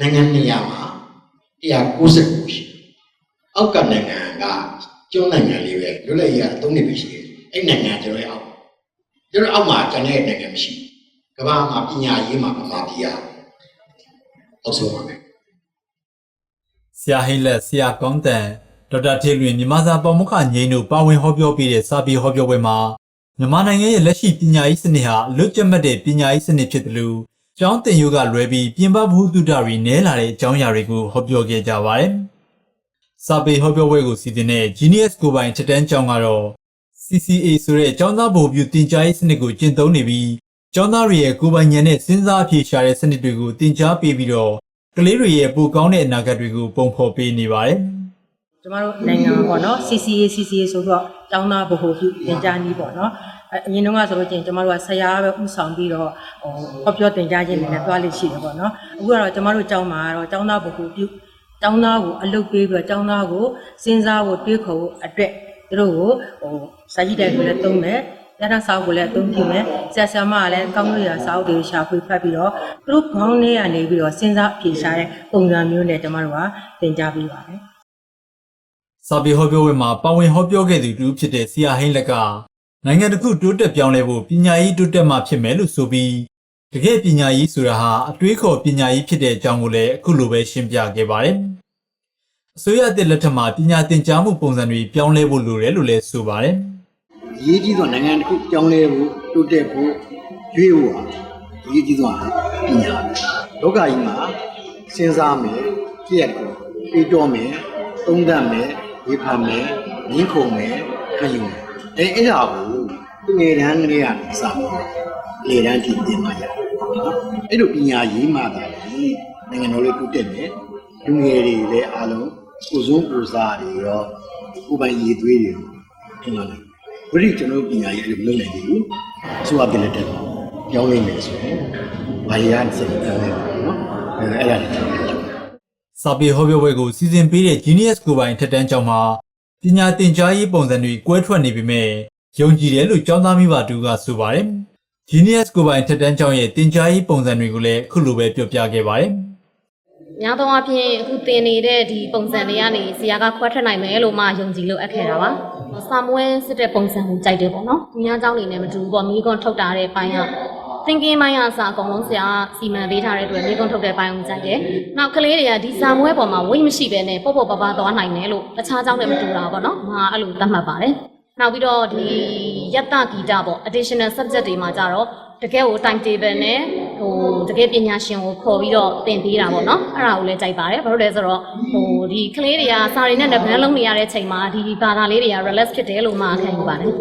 နိုင်ငံ200မှာ169ရှိတယ်အောက်ကနိုင်ငံကကျွန်းနိုင်ငံလေးပဲလွတ်လပ်ရေးက3နှစ်ပဲရှိတယ်အဲ့နိုင်ငံကကျွန်တော်ရဲ့အောက်ကျွန်တော်အောက်မှာကျန်တဲ့နိုင်ငံမရှိဘူးကမ္ဘာမှာပညာရေးမှာဗမာပြည်ကအောက်ဆုံးပါပဲဆရာဟိလက်ဆရာကောင်းတန်ဒေါက်တာထေလွင်မြန်မာစာပေါ်မခငိမ့်တို့ပါဝင်ဟောပြောပေးတဲ့စာပေဟောပြောပွဲမှာမြန်မာနိုင်ငံရဲ့လက်ရှိပညာရေးစနစ်ဟာအလွတ်ကျက်မှတ်တဲ့ပညာရေးစနစ်ဖြစ်တယ်လို့ ကျောင်းတင်ယူကလွဲပြီးပြင်ပဘုသူတ္တရီနဲလာတဲ့အကြောင်းအရာတွေကိုဟောပြောခဲ့ကြပါတယ်။စာပေဟောပြောပွဲကိုစီစဉ်တဲ့ Genius ကိုပိုင်ချက်တန်းကျောင်းကတော့ CCA ဆိုတဲ့ကျောင်းသားဗိုလ်ပြုတင်ကြားရေးစနစ်ကိုကျင့်သုံးနေပြီးကျောင်းသားတွေရဲ့ကိုယ်ပိုင်ဉာဏ်နဲ့စဉ်းစားအဖြေရှာတဲ့စနစ်တွေကိုတင် जा ပေးပြီးတော့ကလေးတွေရဲ့ပိုကောင်းတဲ့အနာဂတ်တွေကိုပုံဖော်ပေးနေပါတယ်။ကျမတို့နိုင်ငံမှာပေါ့နော် CCA CCA ဆိုတော့ကျောင်းသားဗဟိုပြုသင်ကြားနည်းပေါ့နော်အဲအရင်တုန်းကဆိုလို့ချင်းကျမတို့ကဆရာပဲဥဆောင်ပြီးတော့ဟိုဟောပြောသင်ကြားခြင်းတွေနဲ့တွားလို့ရှိတယ်ပေါ့နော်အခုကတော့ကျမတို့ကျောင်းမှာကတော့ကျောင်းသားဗဟိုပြုကျောင်းသားကိုအလုပ်ပေးပြီးတော့ကျောင်းသားကိုစဉ်းစားဖို့တွေးခေါ်ဖို့အတွက်သူတို့ကိုဟိုစာကြည့်တဲ့ကိုလည်းသုံးမယ်ရတစာအုပ်ကိုလည်းအသုံးပြုမယ်ဆရာဆရာမကလည်းကောင်းလို့ရစာအုပ်တွေရှာဖွေဖတ်ပြီးတော့သူတို့ခေါင်းထဲကနေပြီးတော့စဉ်းစားအဖြေရှာတဲ့ပုံစံမျိုးနဲ့ကျမတို့ကသင်ကြားပေးပါတယ်စာပေဟောပြောပွဲမှာပါဝင်ဟောပြောခဲ့သူတူဖြစ်တဲ့ဆရာဟိန်းလက်က နိုင်ငံတစ်ခုတိုးတက်ပြောင်းလဲဖို့ပညာရေးတိုးတက်မှဖြစ်မယ်လို့ဆိုပြီးတကယ်ပညာရေးဆိုတာဟာအတွေးခေါ်ပညာရေးဖြစ်တဲ့အကြောင်းကိုလည်းအခုလိုပဲရှင်းပြခဲ့ပါတယ်။အစိုးရအသစ်လက်ထက်မှာပညာသင်ကြားမှုပုံစံတွေပြောင်းလဲဖို့လိုတယ်လို့လည်းဆိုပါတယ်အရေးကြီးဆုံးနိုင်ငံတစ်ခုကြောင်းလဲဖို့တိုးတက်ဖို့ရွေးဖို့ဟာအရေးကြီးဆုံးဟာပညာပဲလောကကြီးမှာစဉ်းစားမယ်ကြည့်ရကိုတွေးတောမယ်သုံးသပ်မယ်ဝေဖန်မယ်ငင်းခုန်မယ်ခံယူမယ် အဲအဲ့ဒါကိုသူငယ်တန်းကလေးကနေစပြီးလေတန်းထိသင်မှရတယ်နော်အဲ့လိုပညာရေးမှသာလေနိုင်ငံတော်လေးတိုးတက်မယ်လူငယ်တွေလည်းအားလုံးကိုယ်စုံကိုယ်စားတွေရောကိုယ်ပိုင်ရည်သွေးတွေရောထင်လာတယ်ဝိရိကျွန်တော်တို့ပညာရေးအဲ့လိုမလုပ်နိုင်သေးဘူးအစိုးရပြည်လက်တက်ပြောင်းလဲမယ်ဆိုရင်ဘာရရစက်ပြောင်းလဲမယ်နော်အဲအဲ့ဒါတွေကျွန်တော်ပြော။စာပေဟောပြောပွဲကိုစီစဉ်ပေးတဲ့ Genius ကိုပိုင်ထက်တန်းကျောင်းမှာ ပညာသင်ကြားရေးပုံစံတွေကွဲထွက်နေပေမဲ့ယုံကြည်တယ်လို့ကျောင်းသားမိဘတူကဆိုပါတယ်။ Genius ကိုပိုင်ထက်တန်းကျောင်းရဲ့သင်ကြားရေးပုံစံတွေကိုလည်းအခုလိုပဲပြောပြခဲ့ပါတယ်။များသောအားဖြင့်အခုသင်နေတဲ့ဒီပုံစံတွေကနေဆရာကခွဲထွက်နိုင်မယ်လို့မှယုံကြည်လို့အပ်ခဲ့တာပါ။စာမွေးစစ်တဲ့ပုံစံကိုကြိုက်တယ်ပေါ့နော်။ဒီများကျောင်းနေနဲ့မတူဘူးပေါ့မိကွန်ထုတ်တာတဲ့ပိုင်းက thinking ပိုင်းအစားအကုန်လုံးဆရာစီမံပေးထားတဲ့အတွက်မိကုံထုတ်တဲ့ပိုင်းကိုကြိုက်တယ်။နောက်ကလေးတွေကဒီဇာမွဲပေါ်မှာဝိတ်မရှိဘဲနဲ့ပေါ့ပေါ့ပါပါသွားနိုင်တယ်လို့တခြားကျောင်းတွေမတူတာပေါ့နော်။ငါအဲ့လိုသတ်မှတ်ပါတယ်။နောက်ပြီးတော့ဒီယတဂီတပေါ့ additional subject တွေမှာကြတော့တကယ်ကို time table နဲ့ဟိုတကယ်ပညာရှင်ကိုခေါ်ပြီးတော့သင်ပေးတာပေါ့နော်အဲ့ဒါကိုလည်းကြိုက်ပါတယ်ဘာလို့လဲဆိုတော့ဟိုဒီကလေးတွေကစာရီနဲ့တပန်းလုံးနေရတဲ့ချိန်မှာဒီဘာသာလေးတွေက relax ဖြစ်တယ်လို့မှခံယူပါတယ်